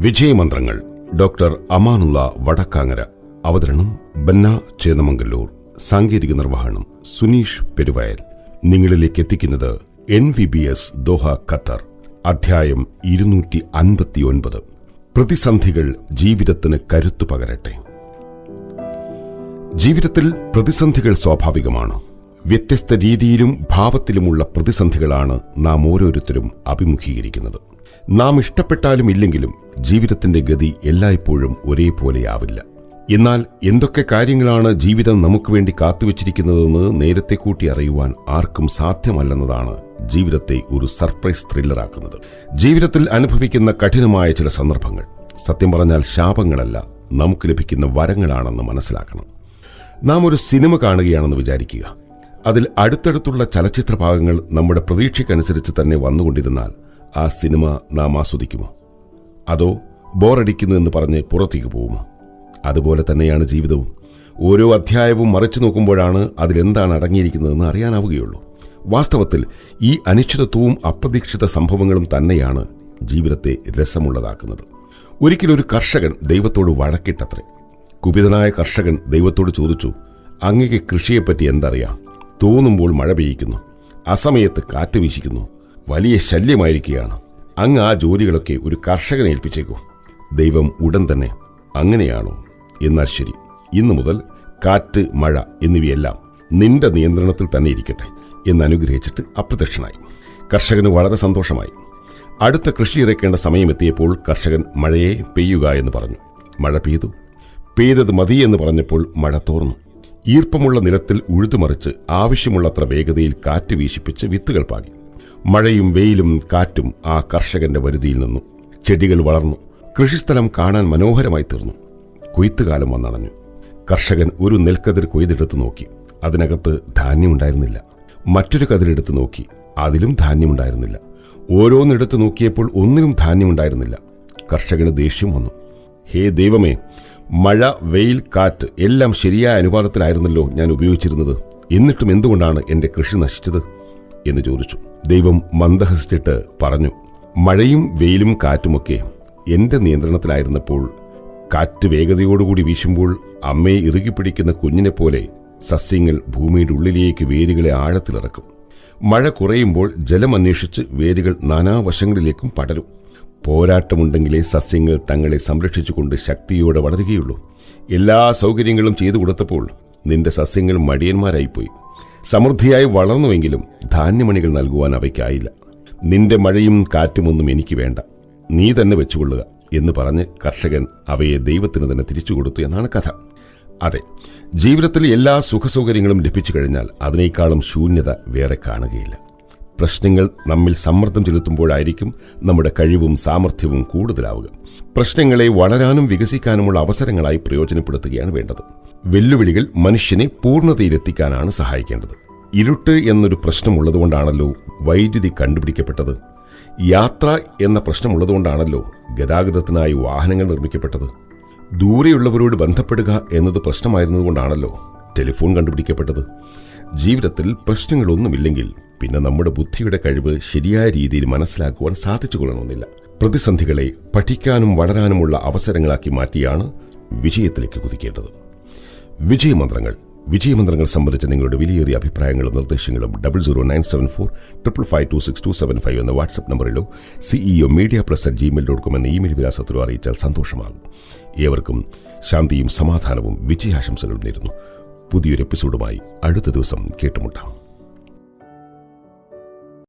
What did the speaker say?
വിജയമന്ത്രങ്ങൾ doctor Amanullah Vadakkangara അവതരണം ബന്ന ചേന്നമംഗല്ലൂർ സാങ്കേതിക നിർവഹണം സുനീഷ് പെരുവയൽ. നിങ്ങളിലേക്ക് എത്തിക്കുന്നത് N V B S Doha Qatar അധ്യായം ഇരുന്നൂറ്റി അൻപത്തിയൊൻപത് പ്രതിസന്ധികൾ ജീവിതത്തിന് കരുത്തു പകരട്ടെ. ജീവിതത്തിൽ പ്രതിസന്ധികൾ സ്വാഭാവികമാണ്. വ്യത്യസ്ത രീതിയിലും ഭാവത്തിലുമുള്ള പ്രതിസന്ധികളാണ് നാം ഓരോരുത്തരും അഭിമുഖീകരിക്കുന്നത്. നാം ഇഷ്ടപ്പെട്ടാലും ഇല്ലെങ്കിലും ജീവിതത്തിന്റെ ഗതി എല്ലായ്പ്പോഴും ഒരേപോലെയാവില്ല. എന്നാൽ എന്തൊക്കെ കാര്യങ്ങളാണ് ജീവിതം നമുക്ക് വേണ്ടി കാത്തുവച്ചിരിക്കുന്നതെന്ന് നേരത്തെ കൂട്ടി അറിയുവാൻ ആർക്കും സാധ്യമല്ലെന്നതാണ് ജീവിതത്തെ ഒരു സർപ്രൈസ് ത്രില്ലറാക്കുന്നത്. ജീവിതത്തിൽ അനുഭവിക്കുന്ന കഠിനമായ ചില സന്ദർഭങ്ങൾ. സത്യം പറഞ്ഞാൽ ശാപങ്ങളല്ല നമുക്ക് ലഭിക്കുന്ന വരങ്ങളാണെന്ന് മനസ്സിലാക്കണം. നാം ഒരു സിനിമ കാണുകയാണെന്ന് വിചാരിക്കുക. അതിൽ അടുത്തടുത്തുള്ള ചലച്ചിത്ര ഭാഗങ്ങൾ നമ്മുടെ പ്രതീക്ഷയ്ക്കനുസരിച്ച് തന്നെ വന്നുകൊണ്ടിരുന്നാൽ ആ സിനിമ നാം ആസ്വദിക്കുമോ? അതോ ബോറടിക്കുന്നു എന്ന് പറഞ്ഞ് പുറത്തേക്ക് പോകുമോ? അതുപോലെ തന്നെയാണ് ജീവിതവും. ഓരോ അധ്യായവും മറിച്ചു നോക്കുമ്പോഴാണ് അതിലെന്താണ് അടങ്ങിയിരിക്കുന്നതെന്ന് അറിയാനാവുകയുള്ളൂ. വാസ്തവത്തിൽ ഈ അനിശ്ചിതത്വവും അപ്രതീക്ഷിത സംഭവങ്ങളും തന്നെയാണ് ജീവിതത്തെ രസമുള്ളതാക്കുന്നത്. ഒരിക്കലൊരു കർഷകൻ ദൈവത്തോട് വഴക്കിട്ടത്രേ. കുപിതനായ കർഷകൻ ദൈവത്തോട് ചോദിച്ചു അങ്ങക്ക് കൃഷിയെപ്പറ്റി എന്തറിയാം? തോന്നുമ്പോൾ മഴ പെയ്യിക്കുന്നു. അസമയത്ത് കാറ്റ് വീശിക്കുന്നു. വലിയ ശല്യമായിരിക്കുകയാണ്. അങ്ങ് ആ ജോലികളൊക്കെ ഒരു കർഷകനെ ഏൽപ്പിച്ചേക്കൂ. ദൈവം ഉടൻ തന്നെ അങ്ങനെയാണോ? എന്നാൽ ശരി. ഇന്നു മുതൽ കാറ്റ് മഴ എന്നിവയെല്ലാം നിന്റെ നിയന്ത്രണത്തിൽ തന്നെ ഇരിക്കട്ടെ എന്ന് അനുഗ്രഹിച്ചിട്ട് അപ്രത്യക്ഷനായി. കർഷകന് വളരെ സന്തോഷമായി. അടുത്ത കൃഷി ഇറക്കേണ്ട സമയമെത്തിയപ്പോൾ കർഷകൻ മഴയെ പെയ്യുക എന്ന് പറഞ്ഞു. മഴ പെയ്തു. പെയ്തത് മതി എന്ന് പറഞ്ഞപ്പോൾ മഴ തോർന്നു. ഈർപ്പമുള്ള നിലത്തിൽ ഉഴുതുമറിച്ച് ആവശ്യമുള്ളത്ര വേഗതയിൽ കാറ്റ് വീശിപ്പിച്ച് വിത്തുകൾ പാകി. മഴയും വെയിലും കാറ്റും ആ കർഷകന്റെ വരുതിയിൽ നിന്നു. ചെടികൾ വളർന്നു. കൃഷിസ്ഥലം കാണാൻ മനോഹരമായി തീർന്നു. കൊയ്ത്തുകാലം വന്നണഞ്ഞു കർഷകൻ ഒരു നെൽക്കതിർ കൊയ്തെടുത്തു നോക്കി. അതിനകത്ത് ധാന്യമുണ്ടായിരുന്നില്ല. മറ്റൊരു കതിരെടുത്തു നോക്കി. അതിലും ധാന്യമുണ്ടായിരുന്നില്ല. ഓരോന്നെടുത്തു നോക്കിയപ്പോൾ ഒന്നിനും ധാന്യമുണ്ടായിരുന്നില്ല. കർഷകന് ദേഷ്യം വന്നു. ഹേ ദൈവമേ മഴ വെയിൽ കാറ്റ് എല്ലാം ശരിയായ അനുപാതത്തിലായിരുന്നല്ലോ ഞാൻ ഉപയോഗിച്ചിരുന്നത്. എന്നിട്ടും എന്തുകൊണ്ടാണ് എന്റെ കൃഷി നശിച്ചത്? എന്ന് ചോദിച്ചു. ദൈവം മന്ദഹസിച്ചിട്ട് പറഞ്ഞു മഴയും വെയിലും കാറ്റുമൊക്കെ എന്റെ നിയന്ത്രണത്തിലായിരുന്നപ്പോൾ കാറ്റ് വേഗതയോടുകൂടി വീശുമ്പോൾ അമ്മയെ ഇറുകിപ്പിടിക്കുന്ന കുഞ്ഞിനെ പോലെ സസ്യങ്ങൾ ഭൂമിയുടെ ഉള്ളിലേക്ക് വേരുകളെ ആഴത്തിലിറക്കും. മഴ കുറയുമ്പോൾ ജലം അന്വേഷിച്ച് വേരുകൾ നാനാവശങ്ങളിലേക്കും പടരും. പോരാട്ടമുണ്ടെങ്കിലേ സസ്യങ്ങൾ തങ്ങളെ സംരക്ഷിച്ചുകൊണ്ട് ശക്തിയോടെ വളരുകയുള്ളൂ. എല്ലാ സൗകര്യങ്ങളും ചെയ്തു കൊടുത്തപ്പോൾ നിന്റെ സസ്യങ്ങൾ മടിയന്മാരായിപ്പോയി. സമൃദ്ധിയായി വളർന്നുവെങ്കിലും ധാന്യമണികൾ നൽകുവാൻ അവയ്ക്കായില്ല. നിന്റെ മഴയും കാറ്റുമൊന്നും എനിക്ക് വേണ്ട. നീ തന്നെ വെച്ചുകൊള്ളുക എന്ന് പറഞ്ഞ് കർഷകൻ അവയെ ദൈവത്തിന് തന്നെ തിരിച്ചു കൊടുത്തു എന്നാണ് കഥ. അതെ ജീവിതത്തിൽ എല്ലാ സുഖസൗകര്യങ്ങളും ലഭിച്ചു കഴിഞ്ഞാൽ അതിനേക്കാളും ശൂന്യത വേറെ കാണുകയില്ല. പ്രശ്നങ്ങൾ നമ്മിൽ സമ്മർദ്ദം ചെലുത്തുമ്പോഴായിരിക്കും നമ്മുടെ കഴിവും സാമർഥ്യവും കൂടുതലാവുക. പ്രശ്നങ്ങളെ വളരാനും വികസിക്കാനുമുള്ള അവസരങ്ങളായി പ്രയോജനപ്പെടുത്തുകയാണ് വേണ്ടത്. വെല്ലുവിളികൾ മനുഷ്യനെ പൂർണതയിലെത്തിക്കാനാണ് സഹായിക്കേണ്ടത്. ഇരുട്ട് എന്നൊരു പ്രശ്നമുള്ളതുകൊണ്ടാണല്ലോ വൈദ്യുതി കണ്ടുപിടിക്കപ്പെട്ടത്. യാത്ര എന്ന പ്രശ്നമുള്ളതുകൊണ്ടാണല്ലോ ഗതാഗതത്തിനായി വാഹനങ്ങൾ നിർമ്മിക്കപ്പെട്ടത്. ദൂരെയുള്ളവരോട് ബന്ധപ്പെടുക എന്നത് പ്രശ്നമായിരുന്നതുകൊണ്ടാണല്ലോ ടെലിഫോൺ കണ്ടുപിടിക്കപ്പെട്ടത്. ജീവിതത്തിൽ പ്രശ്നങ്ങളൊന്നുമില്ലെങ്കിൽ പിന്നെ നമ്മുടെ ബുദ്ധിയുടെ കഴിവ് ശരിയായ രീതിയിൽ മനസ്സിലാക്കുവാൻ സാധിച്ചു കൊള്ളണമെന്നില്ല പ്രതിസന്ധികളെ പഠിക്കാനും വളരാനുമുള്ള അവസരങ്ങളാക്കി മാറ്റിയാണ് വിജയത്തിലേക്ക് കുതിക്കേണ്ടത്. വിജയമന്ത്രങ്ങൾ. വിജയമന്ത്രങ്ങൾ സംബന്ധിച്ച നിങ്ങളുടെ വിലയേറിയ അഭിപ്രായങ്ങളും നിർദ്ദേശങ്ങളും double zero nine seven four triple five two six two seven five എന്ന WhatsApp നമ്പറിലോ CEO media plus at Gmail dot com എന്ന ഇമെയിൽ വിലാസത്തിലോ അറിയിച്ചാൽ സന്തോഷമാകും. ഏവർക്കും ശാന്തിയും സമാധാനവും വിജയാശംസകളും നേരുന്നു. പുതിയൊരു എപ്പിസോഡുമായി അടുത്ത ദിവസം കേട്ടുമുട്ടാം.